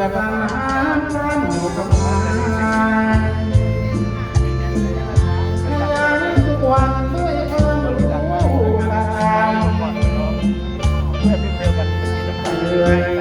พื่อบางบ้านอยู่กับพายเงทุกวันด้วยความรู้ใจเหนื่อย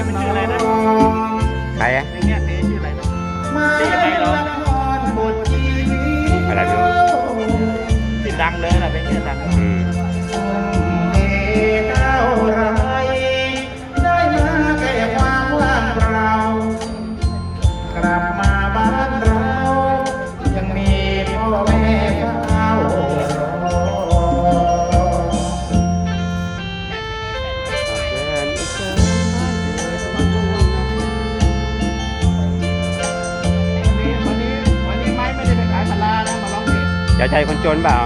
เพลงมันชื่ออะไรนะใครอะเพลงเนี้ยเพลงชื่ออะไรนะมาตียังไงเหรอบทชีวิตอะไรดูที่ดังเลยนะเพลง จะใจคนจนเปล่า